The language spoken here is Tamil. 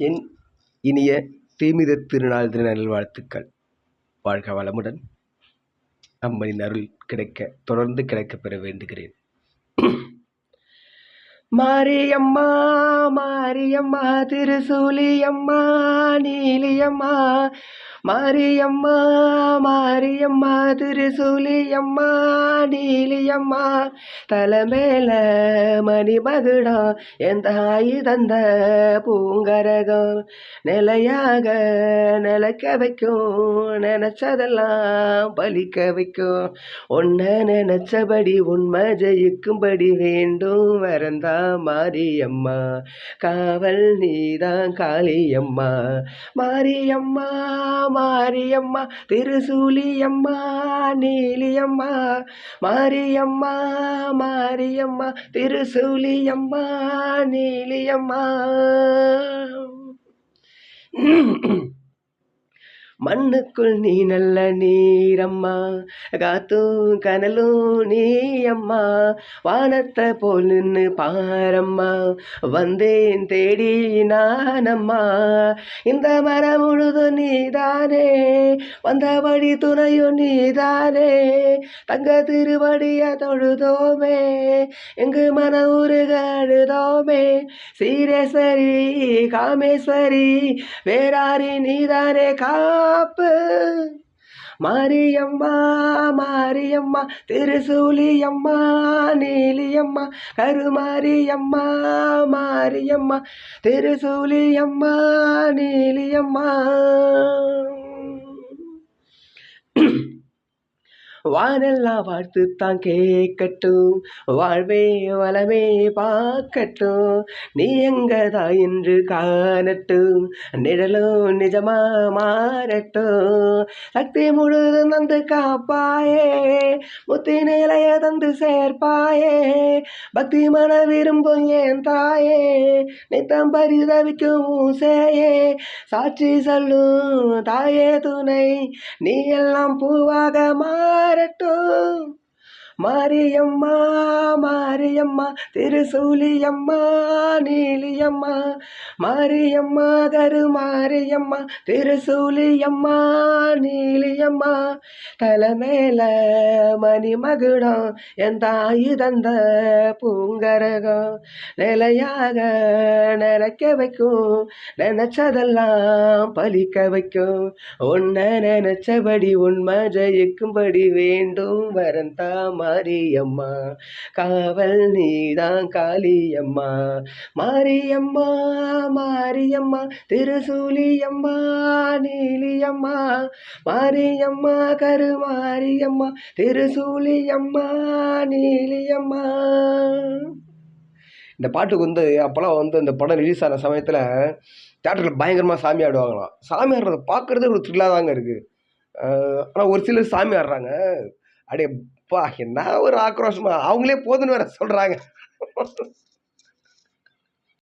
என் இனிய தீமித திருநாள் தின நல்வாழ்த்துக்கள். வாழ்க வளமுடன். அம்மனின் அருள் கிடைக்க தொடர்ந்து கிடைக்க பெற வேண்டுகிறேன். மாரியம்மா மாரியம்மா திருசூலியம்மா நீலியம்மா மாரியம்மா மாரியம்மா திருசூலியம்மா நீலியம்மா தலைமேல மணிமகுடம் என் தாய் தந்த பூங்கரகம் நிலையாக நிலைக்க வைக்கும் நினைச்சதெல்லாம் பலிக்க வைக்கும். ஒன்ன நினைச்சபடி உண்மை ஜெயிக்கும்படி வேண்டும் வரந்தா மாரியம்மா. காவல் நீதான் காளியம்மா. மாரியம்மா மாரியம்மா திருசூலியம்மா நீலியம்மா மாரியம்மா மாரியம்மா திருசூலியம்மா நீலியம்மா. மண்ணுக்குள் நீ நல்ல நீரம்மா காத்தும் கனலும் நீ அம்மா வானத்தை போல் நின்று பாரம்மா வந்தேன் தேடி நானம்மா. இந்த மரம் முழுதும் நீதானே வந்தபடி துணையும் நீதானே தங்க திருவடிய தொழுதோமே எங்கு மன உருகழுதோமே சீரேஸ்வரி காமேஸ்வரி வேறாரி நீதானே காப்பு மாரியம்மா மாரியம்மா திருசூலியம்மா நீலியம்மா கருமாரியம்மா மாரியம்மா திருசூலியம்மா நீலியம்மா. வானெல்லாம் வாழ்த்து தான் கேட்கட்டும் வாழ்வே வளமே பார்க்கட்டும். நீ எங்கதா என்று காணட்டும் நிழலும் நிஜமா மாறட்டும். சக்தி முழுதும் தந்து காப்பாயே முத்தி நிலைய தந்து சேர்ப்பாயே. பக்தி மன விரும்பும் ஏன் தாயே நித்தம் பரிதவிக்கும் சேயே சாட்சி சொல்லும் தாயே துணை நீ எல்லாம் பூவாக மாறட்டும் மாரியம்மா மாரியம்மா திருசூலியம்மா நீலியம்மா. மாரியம்மா கரு மாரியம்மா திருசூலியம்மா நீலியம்மா. தலைமேல மணிமகுடம் என் தாயு தந்த பூங்கரகம். நிலையாக நிலைக்க வைக்கும் நினைச்சதெல்லாம் பலிக்க வைக்கும். உன்னை நினைச்சபடி உண்மை ஜெயிக்கும்படி வேண்டும் வரந்தாமா மாரியம்மா. காவல் நீதான் காளியம்மா. மாரியம்மா மாரியம்மா திருசூலியம்மா நீலியம்மா. மாரியம்மா கருமாரியம்மா திருசூலியம்மா நீலியம்மா. இந்த பாட்டுக்கு வந்து அப்போல்லாம் வந்து இந்த படம் ரிலீஸ் ஆன சமயத்தில் தேட்டரில் பயங்கரமாக சாமி ஆடுவாங்களாம். சாமி ஆடுறத பார்க்குறதே ஒரு த்ரில்லாக தாங்க இருக்குது ஆனால் ஒரு சிலர் சாமி ஆடுறாங்க. அப்படியே என்ன ஒரு ஆக்ரோஷமா? அவங்களே போதுன்னு வேற சொல்கிறாங்க